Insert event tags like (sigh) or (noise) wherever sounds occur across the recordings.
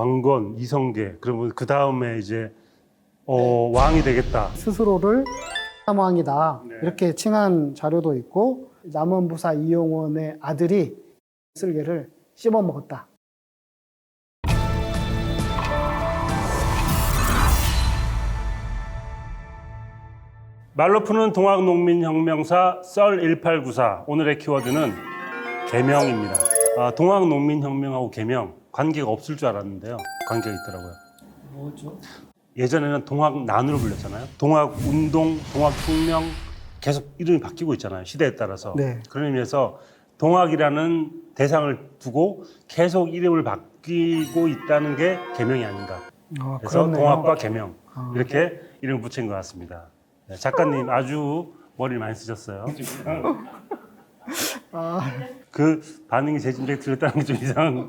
왕건, 이성계. 그러면 그 다음에 이제 어, 왕이 되겠다. 스스로를 삼왕이다 네. 이렇게 칭한 자료도 있고 남원부사 이용원의 아들이 쓸개를 씹어 먹었다. 말로 푸는 동학농민혁명사 썰 1894 오늘의 키워드는 개명입니다. 아, 동학농민혁명하고 개명 관계가 없을 줄 알았는데요. 관계가 있더라고요. 뭐죠? 예전에는 동학 난으로 불렸잖아요. 동학 운동, 동학 혁명 계속 이름이 바뀌고 있잖아요. 시대에 따라서. 네. 그런 의미에서 동학이라는 대상을 두고 계속 이름을 바뀌고 있다는 게 개명이 아닌가. 아, 그래서 그렇네요. 동학과 개명 아. 이렇게 이름을 붙인 것 같습니다. 네, 작가님 아주 머리를 많이 쓰셨어요. 아, 그 반응이 제 진작에 들렸다는 게 좀 이상한.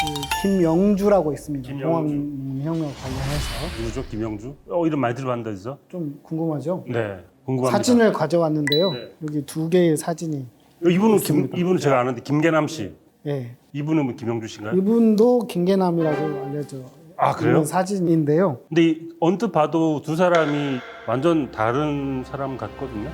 그 김영주라고 있습니다. 김영주. 동학혁명 관련해서 누구죠? 김영주? 어 이름 많이 들어봤는데 죠좀 궁금하죠? 네, 궁금합니다. 사진을 가져왔는데요. 네. 여기 두 개의 사진이 이분은 김, 있습니다. 이분은 제가 아는데 김계남 씨. 예. 이분은 뭐 김영주 씨인가요? 이분도 김계남이라고 알려져 아 그래요? 있는 사진인데요. 근데 이- 언뜻 봐도 두 사람이 완전 다른 사람 같거든요.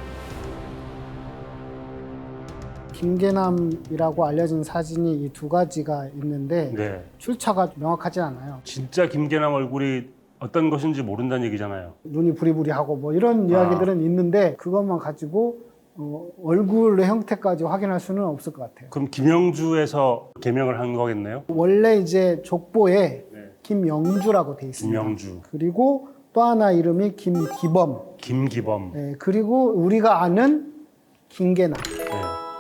김계남이라고 알려진 사진이 이 두 가지가 있는데 네, 출처가 명확하지 않아요. 진짜 김계남 얼굴이 어떤 것인지 모른다는 얘기잖아요. 눈이 부리부리하고 뭐 이런 아. 이야기들은 있는데 그것만 가지고 어, 얼굴의 형태까지 확인할 수는 없을 것 같아요. 그럼 김영주에서 개명을 한 거겠네요. 원래 이제 족보에 네. 김영주라고 돼 있습니다. 김영주, 그리고 또 하나 이름이 김기범. 김기범. 예, 그리고 우리가 아는 김계남 네.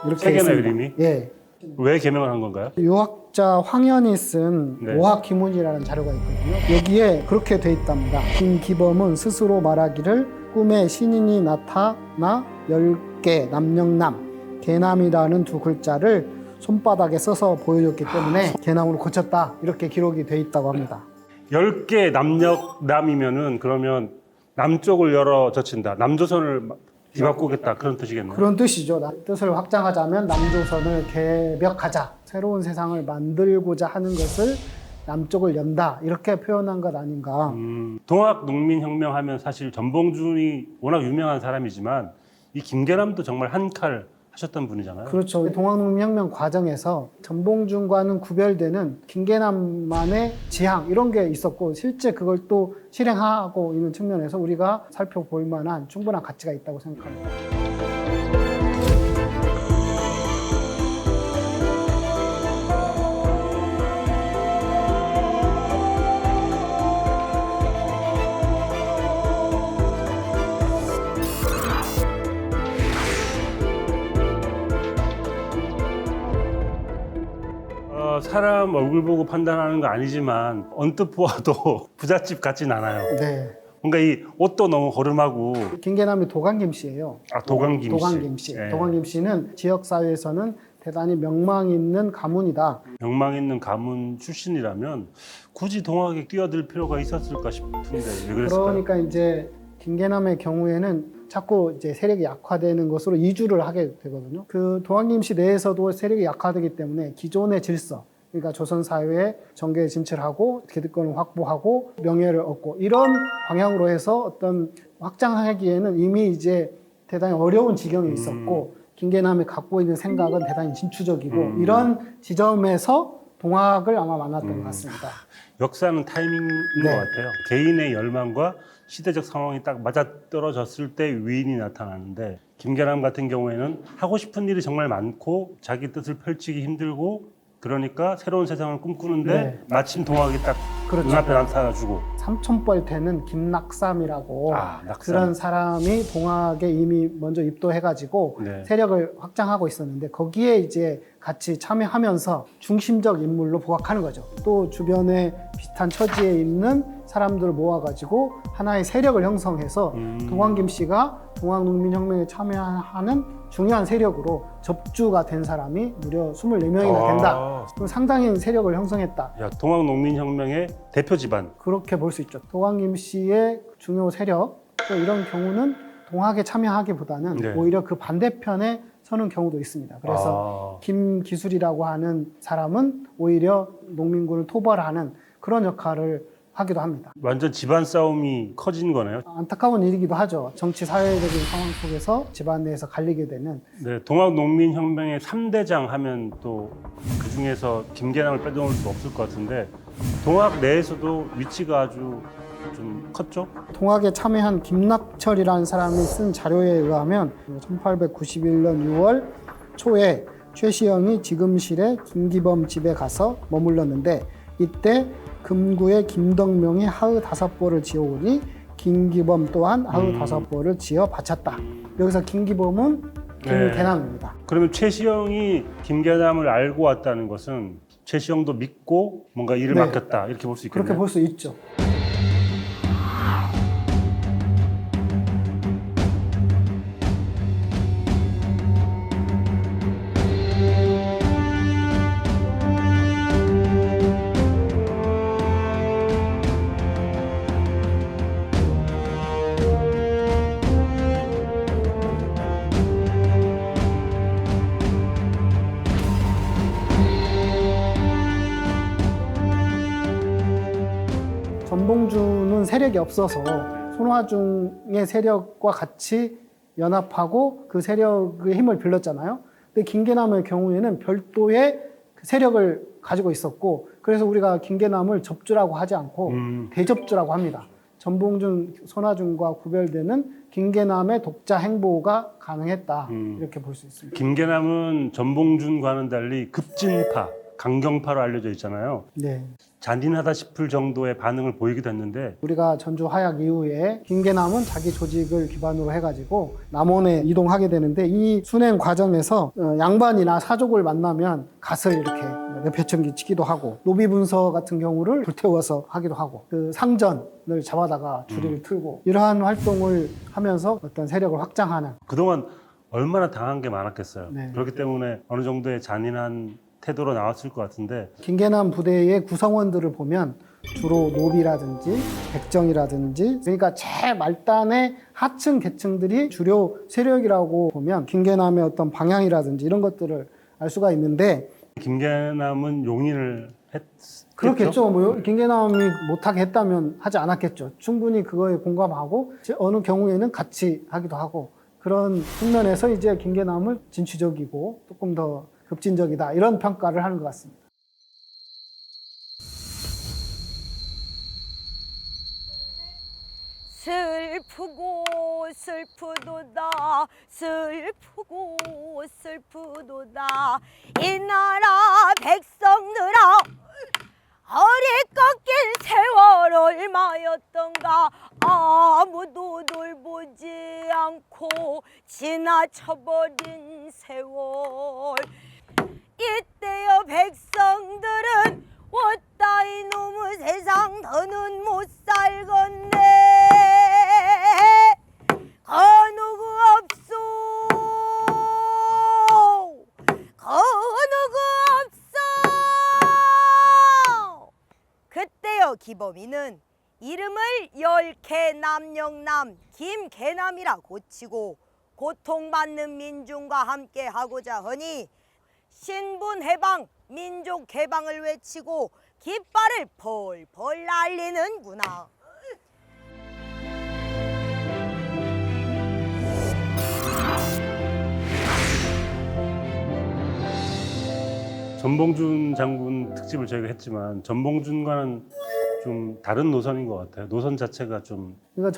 이렇게 세 개나 있습니다. 이름이? 예. 왜 개명을 한 건가요? 유학자 황현이 쓴 네. 오학기문이라는 자료가 있거든요. 여기에 그렇게 돼 있답니다. 김기범은 스스로 말하기를 꿈에 신인이 나타나 열개 남영남 개남이라는 두 글자를 손바닥에 써서 보여줬기 때문에 개남으로 고쳤다 이렇게 기록이 돼 있다고 합니다. 10개 남녘 남이면은 그러면 남쪽을 열어 젖힌다. 남조선을 뒤바꾸겠다. 그런 뜻이겠네요. 그런 뜻이죠. 나- 뜻을 확장하자면 남조선을 개벽하자, 새로운 세상을 만들고자 하는 것을 남쪽을 연다 이렇게 표현한 것 아닌가. 음, 동학 농민혁명 하면 사실 전봉준이 워낙 유명한 사람이지만 이 김계남도 정말 한 칼 하셨던 분이잖아요. 그렇죠. 동학농민혁명 과정에서 전봉준과는 구별되는 김계남만의 지향 이런 게 있었고 실제 그걸 또 실행하고 있는 측면에서 우리가 살펴볼 만한 충분한 가치가 있다고 생각합니다. 사람 얼굴 보고 판단하는 거 아니지만 언뜻 보아도 (laughs) 부잣집 같진 않아요. 네. 뭔가 이 옷도 너무 거름하고 김계남이 도강김 씨예요. 아 도강김 씨. 도강김 씨. 예. 도강김 씨는 지역 사회에서는 대단히 명망 있는 가문이다. 명망 있는 가문 출신이라면 굳이 동학에 뛰어들 필요가 있었을까 싶은데 왜 그랬을까요? 그러니까 이제 김계남의 경우에는 자꾸 이제 세력이 약화되는 것으로 이주를 하게 되거든요. 그 도왕김 씨 내에서도 세력이 약화되기 때문에 기존의 질서, 그러니까 조선 사회의 정계에 진출하고 기득권을 확보하고 명예를 얻고 이런 방향으로 해서 어떤 확장하기에는 이미 이제 대단히 어려운 지경에 있었고 김계남이 갖고 있는 생각은 대단히 진취적이고 음. 이런 지점에서 동학을 아마 만났던 음. 것 같습니다. (laughs) 역사는 타이밍인 네. 것 같아요. 개인의 열망과 시대적 상황이 딱 맞아 떨어졌을 때 위인이 나타나는데 김계남 같은 경우에는 하고 싶은 일이 정말 많고 자기 뜻을 펼치기 힘들고 그러니까 새로운 세상을 꿈꾸는데 네. 마침 동학이 딱 그렇죠. 눈앞에 나타나주고 삼촌뻘태는 김낙삼이라고 아 낙삼 그런 사람이 동학에 이미 먼저 입도해가지고 네. 세력을 확장하고 있었는데 거기에 이제 같이 참여하면서 중심적 인물로 부각하는 거죠. 또 주변에 비슷한 처지에 있는 사람들을 모아가지고 하나의 세력을 형성해서 음. 동광김 씨가 동학농민혁명에 참여하는 중요한 세력으로 접주가 된 사람이 무려 24명이나 된다. 아, 그럼 상당히 세력을 형성했다. 야, 동학농민혁명의 대표 집안 그렇게 볼 수 있죠. 도광김 씨의 중요 세력 또 이런 경우는 동학에 참여하기보다는 네. 오히려 그 반대편에 서는 경우도 있습니다. 그래서 아, 김기술이라고 하는 사람은 오히려 농민군을 토벌하는 그런 역할을 하기도 합니다. 완전 집안 싸움이 커진 거네요. 안타까운 일이기도 하죠. 정치 사회적인 상황 속에서 집안 내에서 갈리게 되는 네, 동학농민혁명의 3대장 하면 또 그 중에서 김계남을 빼놓을 수 없을 것 같은데 동학 내에서도 위치가 아주 좀 컸죠. 동학에 참여한 김낙철이라는 사람이 쓴 자료에 의하면 1891년 6월 초에 최시영이 지금실의 김기범 집에 가서 머물렀는데 이때 금구에 김덕명이 하의 다섯 보를 지어오니 김기범 또한 하의 음. 다섯 보를 지어 바쳤다. 여기서 김기범은 네. 김계남입니다. 그러면 최시영이 김계남을 알고 왔다는 것은 최시영도 믿고 뭔가 일을 네. 맡겼다 이렇게 볼 수 있겠네요. 그렇게 볼 수 있죠. 전봉주는 세력이 없어서 손화중의 세력과 같이 연합하고 그 세력의 힘을 빌렸잖아요. 근데 김계남의 경우에는 별도의 그 세력을 가지고 있었고 그래서 우리가 김계남을 접주라고 하지 않고 음, 대접주라고 합니다. 전봉준, 손화중과 구별되는 김계남의 독자 행보가 가능했다 음. 이렇게 볼 수 있습니다. 김계남은 전봉준과는 달리 급진파, 강경파로 알려져 있잖아요. 네. 잔인하다 싶을 정도의 반응을 보이기도 했는데 우리가 전주 하약 이후에 김계남은 자기 조직을 기반으로 해가지고 남원에 이동하게 되는데 이 순행 과정에서 어, 양반이나 사족을 만나면 갓을 이렇게 내표천기 치기도 하고 노비 분서 같은 경우를 불태워서 하기도 하고 그 상전을 잡아다가 줄이를 틀고 이러한 활동을 하면서 어떤 세력을 확장하는 그동안 얼마나 당한 게 많았겠어요. 네. 그렇기 때문에 어느 정도의 잔인한 태도로 나왔을 것 같은데 김계남 부대의 구성원들을 보면 주로 노비라든지 백정이라든지 그러니까 최말단의 하층 계층들이 주요 세력이라고 보면 김계남의 어떤 방향이라든지 이런 것들을 알 수가 있는데 김계남은 용인을 했 그렇겠죠. 뭐 김계남이 못하게 했다면 하지 않았겠죠. 충분히 그거에 공감하고 제- 어느 경우에는 같이 하기도 하고 그런 측면에서 이제 김계남을 진취적이고 조금 더 급진적이다. 이런 평가를 하는 것 같습니다. 슬프고 슬프도다. 슬프고 슬프도다. 이 나라 백성들아 허리 꺾인 세월 얼마였던가 아무도 돌보지 않고 지나쳐버린 세월 이때여 백성들은 왔다 이놈의 세상 더는 못 살겠네. 그 누구 없소? 그 누구 없어 그때여 기범이는 이름을 열개남영남 김개남이라 고치고 고통받는 민중과 함께 하고자 하니 신분 해방, 민족 개방을 외치고 깃발을 펄펄 날리는구나. 전봉준 장군 특집을 저희가 했지만 전봉준과는 좀 다른 노선인 것 같아요. 노선 자체가 좀 그러니까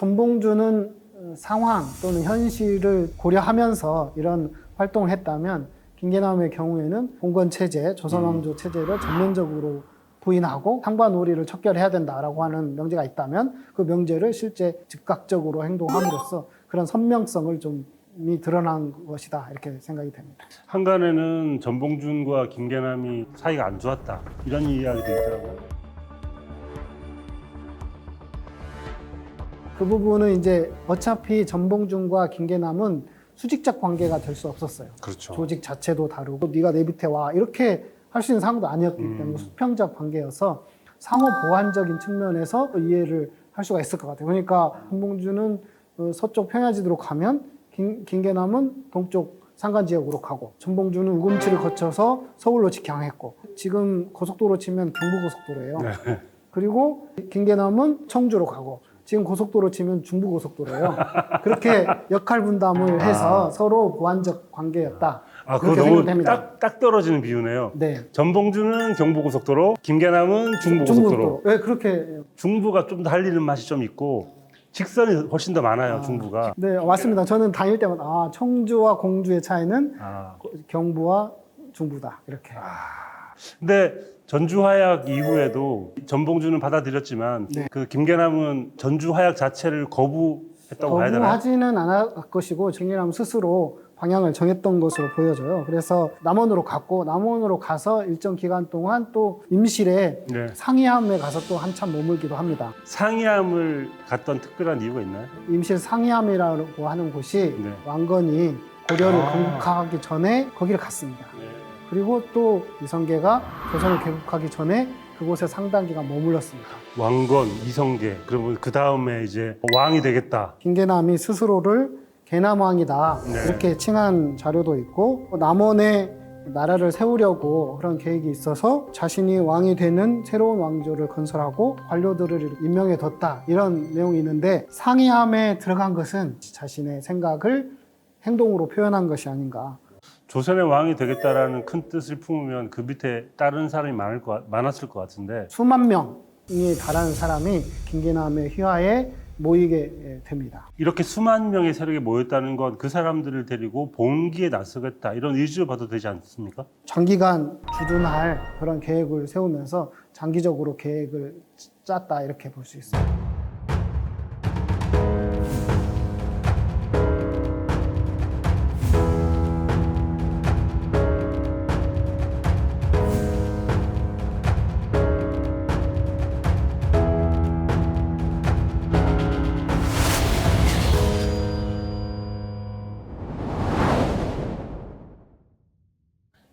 어, 상황 또는 현실을 고려하면서 이런 활동을 했다면 김계남의 경우에는 봉건 체제, 조선왕조 체제를 전면적으로 부인하고 상반오리를 척결해야 된다라고 하는 명제가 있다면 그 명제를 실제 즉각적으로 행동함으로써 그런 선명성을 좀 이 드러난 것이다 이렇게 생각이 됩니다. 한간에는 전봉준과 김계남이 사이가 안 좋았다 이런 이야기도 있더라고요. 그 부분은 이제 어차피 전봉준과 김계남은 수직적 관계가 될 수 없었어요. 그렇죠. 조직 자체도 다르고 네가 내 밑에 와 이렇게 할 수 있는 상황도 아니었기 음. 때문에 수평적 관계여서 상호 보완적인 측면에서 이해를 할 수가 있을 것 같아요. 그러니까 한봉주는 어, 서쪽 평야지도로 가면 긴, 김계남은 동쪽 산간 지역으로 가고 전봉주는 우금치를 거쳐서 서울로 직항했고 지금 고속도로 치면 경부고속도로예요. 그리고 김계남은 청주로 가고 지금 고속도로 치면 중부고속도로예요. 그렇게 역할 분담을 해서 서로 보완적 관계였다. 아, 그거 그렇게 너무 생각됩니다. 딱, 딱 떨어지는 비유네요. 네. 전봉주는 경부고속도로, 김계남은 중부고속도로. 중부고속도로. 네, 그렇게 중부가 좀 더 할리는 맛이 좀 있고 직선이 훨씬 더 많아요. 중부가. 네, 맞습니다. 저는 다닐 때마다 아, 청주와 공주의 차이는 아, 경부와 중부다. 이렇게. 근데 전주 화약 이후에도 전봉주는 받아들였지만 네. 그 김계남은 전주 화약 자체를 거부했다고 봐야 되나요? 거부하지는 않을 것이고 정리남 스스로 방향을 정했던 것으로 보여져요. 그래서 남원으로 갔고 남원으로 가서 일정 기간 동안 또 임실에 네. 상이함에 가서 또 한참 머물기도 합니다. 상이암을 갔던 특별한 이유가 있나요? 임실 상이함이라고 하는 곳이 네. 왕건이 고려를 아. 건국하기 전에 거기를 갔습니다. 네. 그리고 또 이성계가 조선을 개국하기 전에 그곳에 상당 기간 머물렀습니다. 왕건, 이성계, 그러면 그 다음에 이제 왕이 되겠다. 김계남이 스스로를 개남왕이다 네. 이렇게 칭한 자료도 있고 남원에 나라를 세우려고 그런 계획이 있어서 자신이 왕이 되는 새로운 왕조를 건설하고 관료들을 임명해 뒀다 이런 내용이 있는데 상이함에 들어간 것은 자신의 생각을 행동으로 표현한 것이 아닌가 조선의 왕이 되겠다라는 큰 뜻을 품으면 그 밑에 다른 사람이 많을 것, 많았을 것 같은데 수만 명이 달하는 사람이 김계남의 휘하에 모이게 됩니다. 이렇게 수만 명의 세력이 모였다는 건 그 사람들을 데리고 봉기에 나서겠다 이런 의지로 봐도 되지 않습니까? 장기간 주둔할 그런 계획을 세우면서 장기적으로 계획을 짰다 이렇게 볼 수 있어요.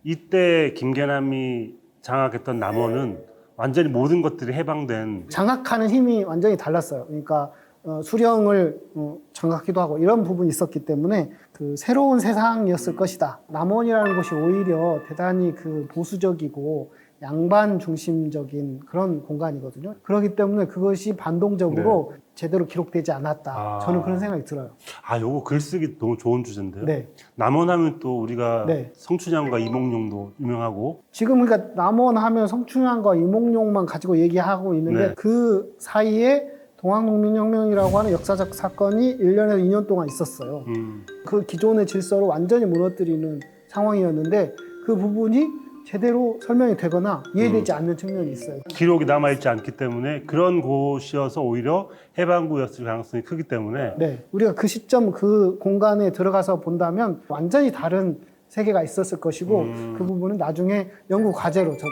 이때 김계남이 장악했던 남원은 완전히 모든 것들이 해방된 장악하는 힘이 완전히 달랐어요. 그러니까 어, 수령을 어, 장악기도 하고 이런 부분이 있었기 때문에 그 새로운 세상이었을 것이다. 남원이라는 곳이 오히려 대단히 그 보수적이고 양반 중심적인 그런 공간이거든요. 그렇기 때문에 그것이 반동적으로 제대로 기록되지 않았다. 네. 아. 저는 그런 생각이 들어요. 아 요거 글쓰기 너무 좋은 주제인데요. 네. 남원하면 또 우리가 네. 성춘향과 이몽룡도 유명하고 지금 그러니까 남원 하면 성춘향과 이몽룡만 가지고 얘기하고 있는데 네. 그 사이에 동학농민혁명이라고 하는 역사적 사건이 1년에서 2년 동안 있었어요. 음, 그 기존의 질서를 완전히 무너뜨리는 상황이었는데 그 부분이 제대로 설명이 되거나 이해되지 음. 않는 측면이 있어요. 기록이 남아 있지 않기 때문에 그런 곳이어서 오히려 해방구였을 가능성이 크기 때문에 네, 우리가 그 시점 그 공간에 들어가서 본다면 완전히 다른 세계가 있었을 것이고 음. 그 부분은 나중에 연구 과제로 저도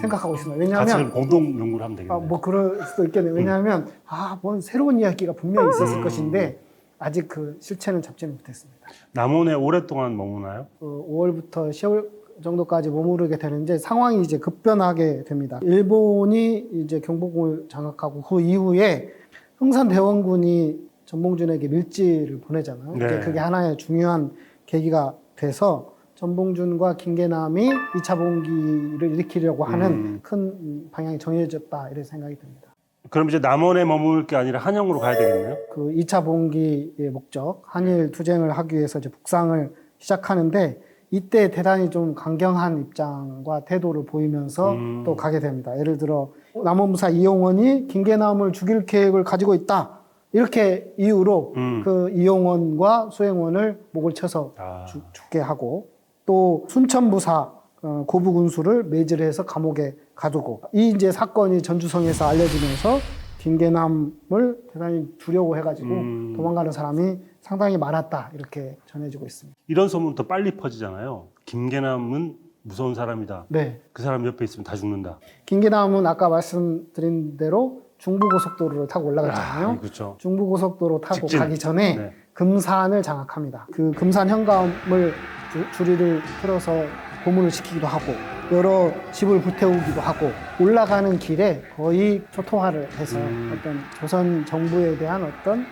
생각하고 있습니다. 같이 왜냐하면 공동 연구를 하면 되겠네요. 아, 뭐 그럴 수도 있겠네요. 왜냐하면 아, 뭔 새로운 이야기가 분명히 있었을 음. 것인데 아직 그 실체는 잡지는 못했습니다. 남원에 오랫동안 머무나요? 어, 5월부터 10월 정도까지 머무르게 되는데 상황이 이제 급변하게 됩니다. 일본이 이제 경복궁을 장악하고 그 이후에 흥선대원군이 전봉준에게 밀지를 보내잖아요. 네. 그게- 하나의 중요한 계기가 돼서 전봉준과 김계남이 2차 봉기를 일으키려고 하는 음. 큰 방향이 정해졌다 이런 생각이 듭니다. 그럼 이제 남원에 머물 게 아니라 한영으로 가야 되겠네요. 그 2차 봉기의 목적, 한일 투쟁을 하기 위해서 이제 북상을 시작하는데 이때 대단히 좀 강경한 입장과 태도를 보이면서 음. 또 가게 됩니다. 예를 들어 남원무사 이용원이 김계남을 죽일 계획을 가지고 있다. 이렇게 이유로 음. 그 이용원과 수행원을 목을 쳐서 아. 죽- 죽게 하고 또 순천부사 어, 고부군수를 매질을 해서 감옥에 가두고 이 이제 사건이 전주성에서 알려지면서 김계남을 대단히 두려워해가지고 음. 도망가는 사람이 상당히 많았다 이렇게 전해지고 있습니다. 이런 소문 더 빨리 퍼지잖아요. 김계남은 무서운 사람이다. 네, 그 사람 옆에 있으면 다 죽는다. 김계남은 아까 말씀드린 대로 중부고속도로를 타고 올라갔잖아요. 아, 그렇죠. 중부고속도로 타고 직진. 가기 전에 네. 금산을 장악합니다. 그 금산 현감을 주- 줄이를 틀어서 고문을 시키기도 하고 여러 집을 불태우기도 하고 올라가는 길에 거의 초토화를 해서 음. 어떤 조선 정부에 대한 어떤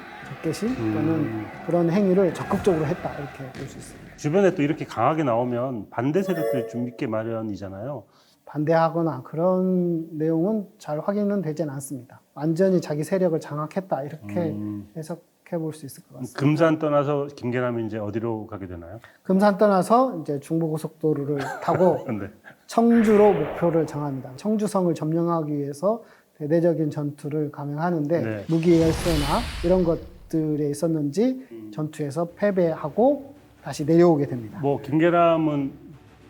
또는 음. 그런 행위를 적극적으로 했다 이렇게 볼 수 있습니다. 주변에 또 이렇게 강하게 나오면 반대 세력들이 좀 믿게 마련이잖아요. 반대하거나 그런 내용은 잘 확인은 되진 않습니다. 완전히 자기 세력을 장악했다 이렇게 음. 해석해 볼 수 있을 것 같습니다. 금산 떠나서 김계남이 이제 어디로 가게 되나요? 금산 떠나서 이제 중부고속도로를 타고 근데 (laughs) 청주로 목표를 정합니다. 청주성을 점령하기 위해서 대대적인 전투를 감행하는데 네. 무기 열세나 이런 것 들에 있었는지 전투에서 패배하고 다시 내려오게 됩니다. 뭐 김계남은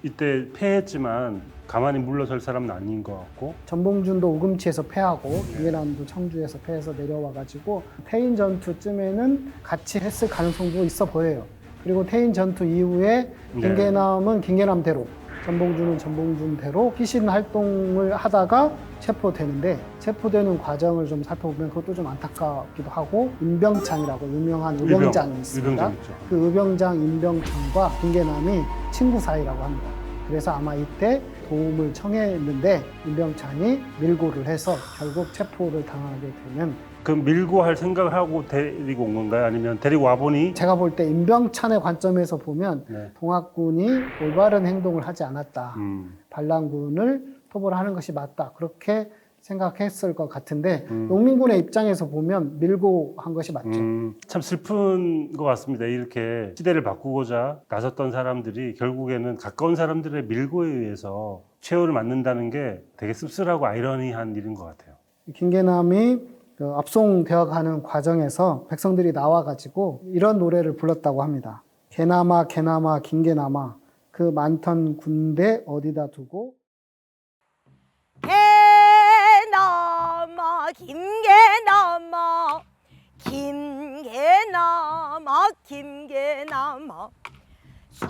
이때 패했지만 가만히 물러설 사람은 아닌 것 같고 전봉준도 우금치에서 패하고 네. 김계남도 청주에서 패해서 내려와가지고 태인 전투쯤에는 같이 했을 가능성도 있어 보여요. 그리고 태인 전투 이후에 네. 김계남은 김계남대로, 전봉준은 전봉준대로 피신 활동을 하다가 체포되는데 체포되는 과정을 좀 살펴보면 그것도 좀 안타깝기도 하고 임병찬이라고 유명한 의병장이 있습니다. 의병장. 그 의병장 임병찬과 김계남이 친구 사이라고 합니다. 그래서 아마 이때 도움을 청했는데 임병찬이 밀고를 해서 결국 체포를 당하게 되면 그럼 밀고 할 생각을 하고 데리고 온 건가요? 아니면 데리고 와보니 제가 볼 때 임병찬의 관점에서 보면 네. 동학군이 올바른 행동을 하지 않았다. 음. 반란군을 토벌 하는 것이 맞다. 그렇게 생각했을 것 같은데 음. 농민군의 입장에서 보면 밀고 한 것이 맞죠. 음, 참 슬픈 것 같습니다. 이렇게 시대를 바꾸고자 나섰던 사람들이 결국에는 가까운 사람들의 밀고에 의해서 최후를 맞는다는 게 되게 씁쓸하고 아이러니한 일인 것 같아요. 김계남이 그 압송되어 가는 과정에서 백성들이 나와가지고 이런 노래를 불렀다고 합니다. 개나마 개나마 김계나마. 그 많던 군대 어디다 두고? 개나마 김개나마. 김개나마 김개나마. 수천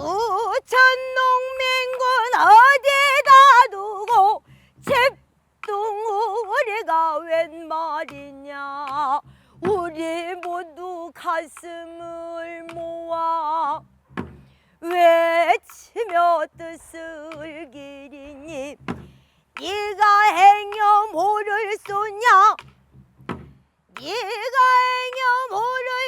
농민군 어디다 두고? 집 둥우리가 웬 말이냐? 우리 모두 가슴을 모아 외치며 뜻을 기리니 네가 행여 모를 쏘냐? 네가 행여 모를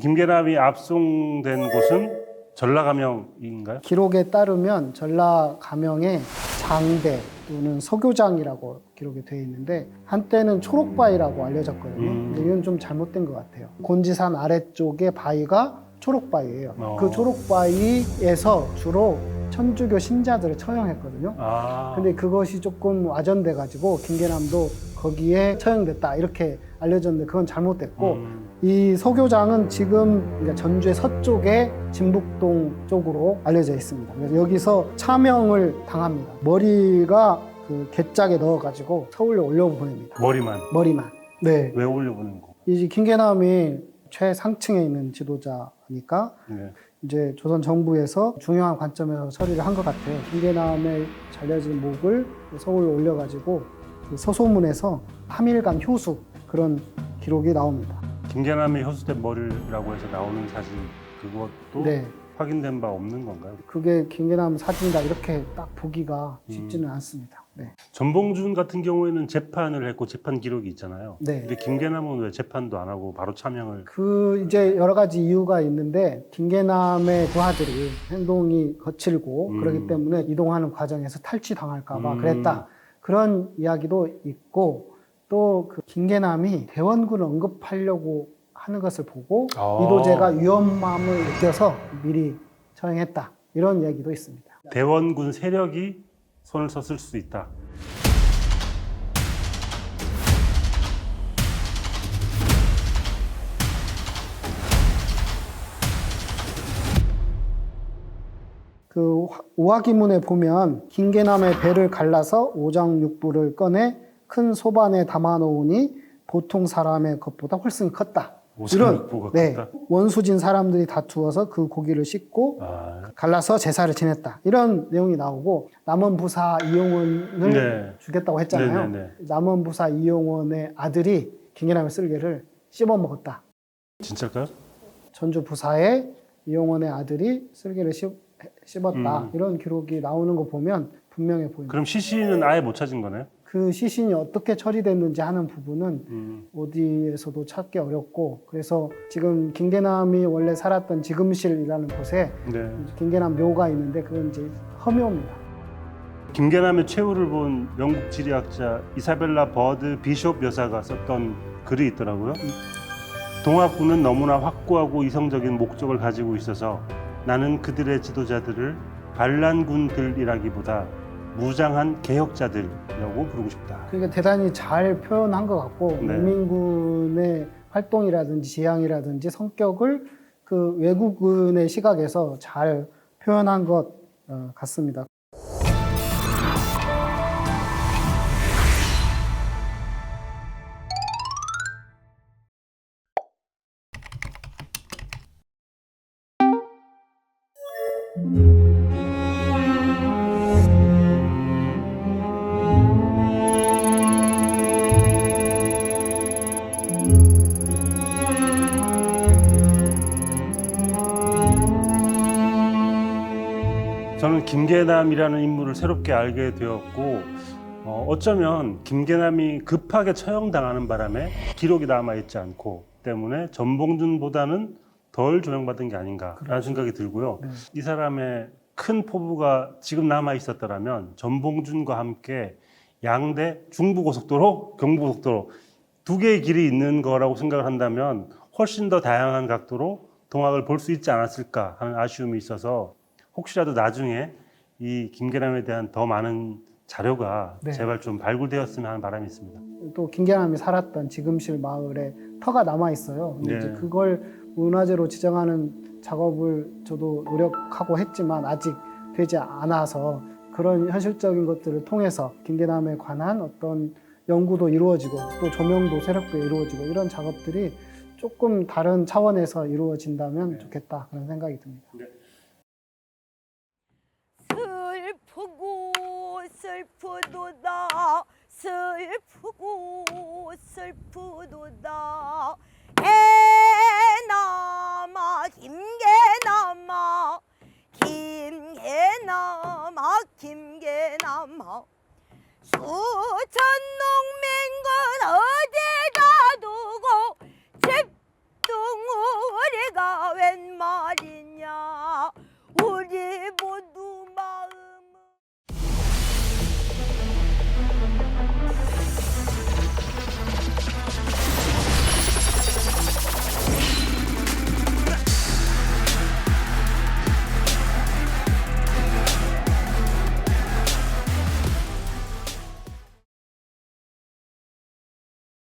김계남이 압송된 곳은 전라감영인가요? 기록에 따르면 전라 가명에 장대 또는 서교장이라고 기록이 되어 있는데 한때는 초록바위라고 알려졌거든요. 음. 근데 이건 좀 잘못된 것 같아요. 곤지산 아래쪽에 바위가 초록바위예요. 어. 그 초록바위에서 주로 천주교 신자들을 처형했거든요. 아, 근데 그것이 조금 와전돼 가지고 김계남도 거기에 처형됐다 이렇게 알려졌는데 그건 잘못됐고 음, 이 서교장은 지금 전주의 서쪽에 진북동 쪽으로 알려져 있습니다. 그래서 여기서 차명을 당합니다. 머리가 그 괴짝에 넣어가지고 서울로 올려보냅니다. 머리만 머리만. 네. 왜 올려보낸 거? 이 김계남이 최상층에 있는 지도자니까 네. 이제 조선 정부에서 중요한 관점에서 처리를 한 것 같아요. 김계남의 잘려진 목을 서울로 올려가지고 그 서소문에서 3일간 효수 그런 기록이 나옵니다. 김계남이 효수된 머리라고 해서 나오는 사진 그것도 네. 확인된 바 없는 건가요? 그게 김계남 사진이다 이렇게 딱 보기가 쉽지는 음. 않습니다. 네. 전봉준 같은 경우에는 재판을 했고 재판 기록이 있잖아요. 네. 근데 김계남은 왜 재판도 안 하고 바로 차명을 그 이제 여러 가지 이유가 있는데 김계남의 부하들이 행동이 거칠고 음. 그렇기 때문에 이동하는 과정에서 탈취 당할까봐 음. 그랬다 그런 이야기도 있고 또 그 김계남이 대원군을 언급하려고 하는 것을 보고 아. 이도재가 위험함을 느껴서 미리 처형했다 이런 이야기도 있습니다. 대원군 세력이 손을 썼을 수 있다. 그 화- 오화기문에 보면 김계남의 배를 갈라서 오장육부를 꺼내 큰 소반에 담아 놓으니 보통 사람의 것보다 훨씬 컸다. 오산육부가 네. 원수진 사람들이 다투어서 그 고기를 씻고 아, 갈라서 제사를 지냈다. 이런 내용이 나오고 남원 부사 이용원을 네. 죽였다고 했잖아요. 네, 네, 네. 남원 부사 이용원의 아들이 김계남의 쓸개를 씹어 먹었다. 진짜일까요? 전주 부사의 이용원의 아들이 쓸개를 씹, 씹었다. 음. 이런 기록이 나오는 거 보면 분명해 보입니다. 그럼 시신은 아예 못 찾은 거네요? 그 시신이 어떻게 처리됐는지 하는 부분은 음. 어디에서도 찾기 어렵고 그래서 지금 김계남이 원래 살았던 지금실이라는 곳에 네. 김계남 묘가 있는데 그건 이제 험묘입니다. 김계남의 최후를 본 영국 지리학자 이사벨라 버드 비숍 여사가 썼던 글이 있더라고요. 동학군은 너무나 확고하고 이성적인 목적을 가지고 있어서 나는 그들의 지도자들을 반란군들이라기보다 무장한 개혁자들 이라고 부르고 싶다. 그러니까 대단히 잘 표현한 것 같고 네. 농민군의 활동이라든지 지향이라든지 성격을 그 외국군의 시각에서 잘 표현한 것 어, 같습니다. 저 김계남이라는 인물을 새롭게 알게 되었고 어, 어쩌면 김계남이 급하게 처형당하는 바람에 기록이 남아있지 않고 때문에 전봉준보다는 덜 조명받은 게 아닌가라는 생각이 들고요. 네. 이 사람의 큰 포부가 지금 남아 있었더라면 전봉준과 함께 양대 중부고속도로, 경부고속도로 두 개의 길이 있는 거라고 생각을 한다면 훨씬 더 다양한 각도로 동학을 볼 수 있지 않았을까 하는 아쉬움이 있어서 혹시라도 나중에 이 김계남에 대한 더 많은 자료가 네. 제발 좀 발굴되었으면 하는 바람이 있습니다. 또 김계남이 살았던 지금실 마을에 터가 남아 있어요. 근데 네. 이제 그걸 문화재로 지정하는 작업을 저도 노력하고 했지만 아직 되지 않아서 그런 현실적인 것들을 통해서 김계남에 관한 어떤 연구도 이루어지고 또 조명도 새롭게 이루어지고 이런 작업들이 조금 다른 차원에서 이루어진다면 좋겠다 그런 생각이 듭니다. 슬프고 슬프도다 슬프고 슬프도다 개나마 김개나마 김개나마 김개나마 수천